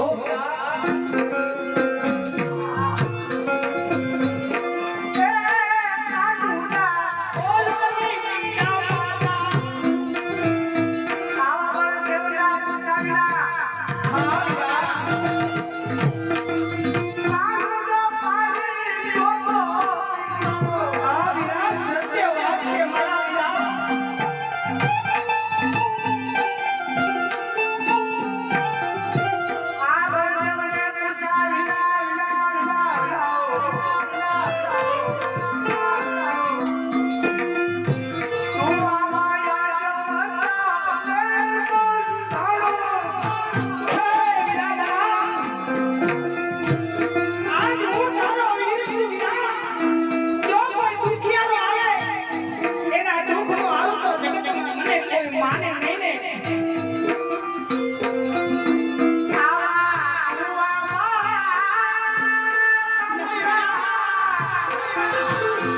어? Thank you.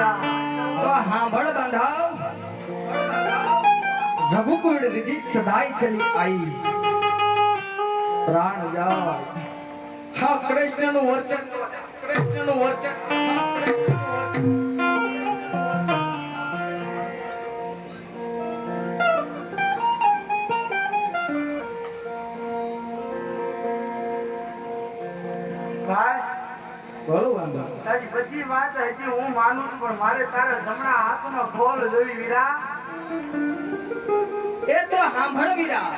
आप बड़ बंदाव रगुको विड़िदी सदाई चली आई प्राण जाओ हा क्रेष्ण नू और्चट प्रेष्ण नू और्चट ભલો વાંધો તારી બધી હું માનું છું પણ મારે તારા જમણા હાથનો ખોલ જોઈ વીરા એ તો સાંભળ વીરા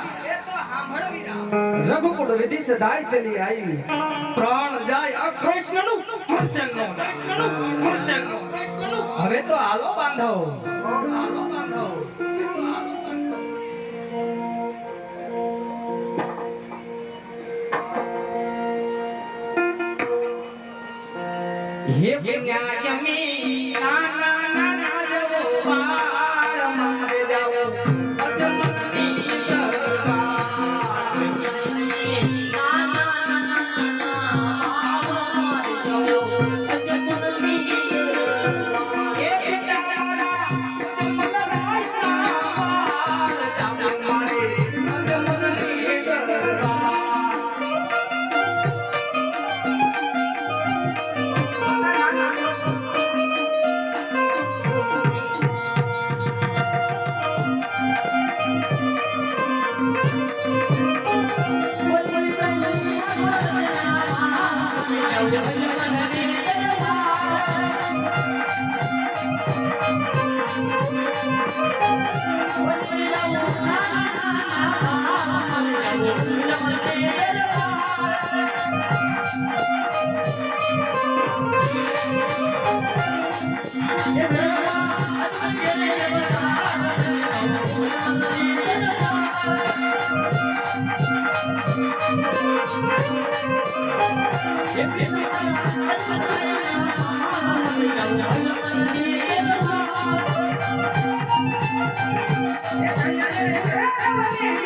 એ હવે તો આલો બાંધો આલો બાંધો விஞ்ஞாயமே நான் நான் நான் Yeah.